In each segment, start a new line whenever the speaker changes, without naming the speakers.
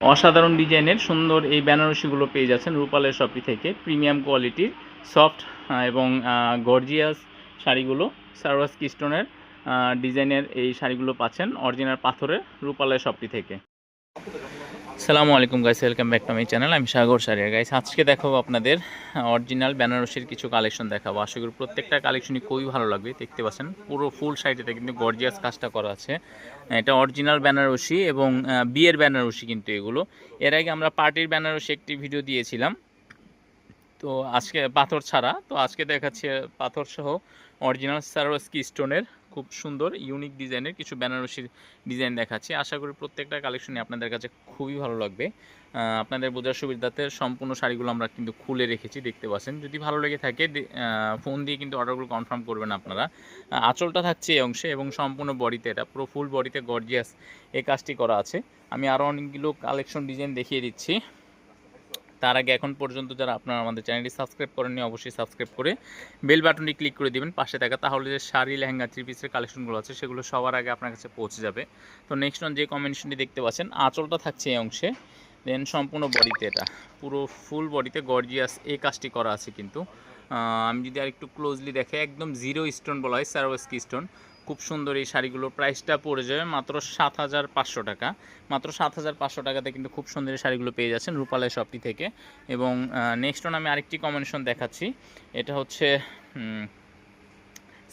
অসাধারণ ডিজাইনের সুন্দর এই বেনারসিগুলো পেয়ে যাচ্ছেন রূপালের শপি থেকে। প্রিমিয়াম কোয়ালিটির, সফট এবং গর্জিয়াস শাড়িগুলো সারওয়াস কিস্টনের ডিজাইনের এই শাড়িগুলো পাচ্ছেন অরিজিনাল পাথরের রূপালের শপটি থেকে। সালামু আলাইকুম guys welcome back to my channel আমি সাগর সারিয়া। গাইস আজকে দেখাবো আপনাদের অরিজিনাল বেনারসির কিছু কালেকশন দেখাবো। আশা করি প্রত্যেকটা কালেকশনই খুবই ভালো লাগবে, দেখতে পাচ্ছেন? পুরো ফুল সাইডেতে কিন্তু গর্জিয়াস কাজটা করা আছে। এটা অরিজিনাল বেনারসি এবং বিয়ের বেনারসি কিন্তু এগুলো। এর আগে আমরা পার্টির বেনারসি একটি ভিডিও দিয়েছিলাম। তো আজকে পাথর ছাড়া, তো আজকে দেখাচ্ছে পাথর সহ অরিজিনাল সারোস্কি স্টোনের খুব সুন্দর ইউনিক ডিজাইনের কিছু বেনারসির ডিজাইন দেখাচ্ছি। আশা করি প্রত্যেকটা কালেকশনই আপনাদের কাছে খুবই ভালো লাগবে। আপনাদের বোঝার সুবিধাতে সম্পূর্ণ শাড়িগুলো আমরা কিন্তু খুলে রেখেছি, দেখতে পাচ্ছেন। যদি ভালো লেগে থাকে ফোন দিয়ে কিন্তু অর্ডারগুলো কনফার্ম করবেন আপনারা। আঁচলটা থাকছে এই অংশে এবং সম্পূর্ণ বডিতে এটা, পুরো ফুল বডিতে গর্জিয়াস এই কাজটি করা আছে। আমি আরও অনেকগুলো কালেকশন ডিজাইন দেখিয়ে দিচ্ছি। তার আগে এখন পর্যন্ত যারা আপনারা আমাদের চ্যানেলটি সাবস্ক্রাইব করেননি, অবশ্যই সাবস্ক্রাইব করে বেল বাটনটি ক্লিক করে দিবেন পাশে থাকা। তাহলে যে শাড়ি, লেহেঙ্গা, থ্রি পিসের কালেকশনগুলো আছে, সেগুলো সবার আগে আপনার কাছে পৌঁছে যাবে। তো নেক্সট অন যে কম্বিনেশনটি দেখতে পাচ্ছেন, আঁচলটা থাকছে এই অংশে। দেন সম্পূর্ণ বডিতে এটা, পুরো ফুল বডিতে গর্জিয়াস এই কাজটি করা আছে কিন্তু। আমি যদি আর একটু ক্লোজলি দেখে, একদম জিরো স্টোন বলা হয় সারোস্কি স্টোন খুব সুন্দর এই শাড়িগুলোর প্রাইসটা পড়ে যাবে মাত্র সাত হাজার পাঁচশো টাকা। মাত্র সাত হাজার পাঁচশো টাকাতে কিন্তু খুব সুন্দর এই শাড়িগুলো পেয়ে যাচ্ছেন রূপালয় শপটি থেকে। এবং নেক্সট ওন আমি আরেকটি কম্বিনেশন দেখাচ্ছি। এটা হচ্ছে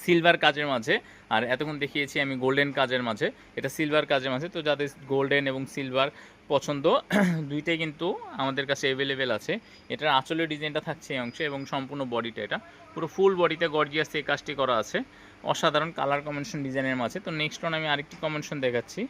সিলভার কাজের মাঝে। আর এতক্ষণ দেখিয়েছি আমি গোল্ডেন কাজের মাঝে। এটা সিলভার কাজের মাঝে, তো যাদের গোল্ডেন এবং সিলভার পছন্দ, দুইটাই কিন্তু আমাদের কাছে অ্যাভেলেবেল আছে। এটার আঁচলের ডিজাইনটা থাকছে এই অংশে এবং সম্পূর্ণ বডিটা এটা। পুরো ফুল বডিতে গর্জিয়াস এই কাজটি করা আছে। অসাধারণ কালার কম্বিনেশন ডিজাইনের মাঝে। তো নেক্সট অন আমি আরেকটি কম্বিনেশন দেখাচ্ছি।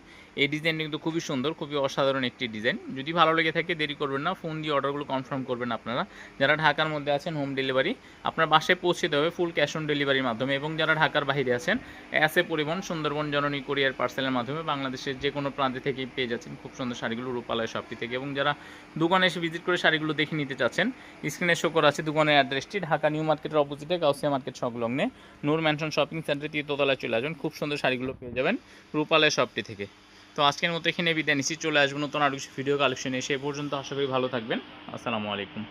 এই ডিজাইনটা কিন্তু খুবই সুন্দর, খুবই অসাধারণ একটি ডিজাইন। যদি ভালো লেগে থাকে, দেরি করবেন না। ফোন দিয়ে অর্ডারগুলো কনফার্ম করবেন আপনারা। যারা ঢাকার মধ্যে আছেন হোম ডেলিভারি আপনার বাসায় পৌঁছে দেবে ফুল ক্যাশ অন ডেলিভারির মাধ্যমে। এবং যারা ঢাকার বাইরে আছেন অ্যাসে পরিবহন, সুন্দরবন, জননী কোরিয়ার পার্সেলের মাধ্যমে বাংলাদেশের যে কোনো প্রান্তে থেকেই পেয়ে যাচ্ছেন। খুব সুন্দর শাড়িগুলো রূপালয় শপটি থেকে। এবং যারা দোকানে এসে ভিজিট করে শাড়িগুলো দেখে নিতে চাচ্ছেন স্ক্রিনে শো করা আছে দোকানের অ্যাড্রেসটি ঢাকা নিউ মার্কেটের অপোজিটে, গাউসিয়া মার্কেট সংলগ্নে। নূর ম্যানশন শপিং সেন্টারে তৃতীয়তলায় চলে আসবেন। খুব সুন্দর শাড়িগুলো পেয়ে যাবেন রূপালয় শপটি থেকে। তো আজকের মতো এখানে বিদায় নিচ্ছি। চলে আসব নতুন আরও কিছু ভিডিও কালেকশন এসে পর্যন্ত আশা করি ভালো থাকবেন। আসসালামু আলাইকুম।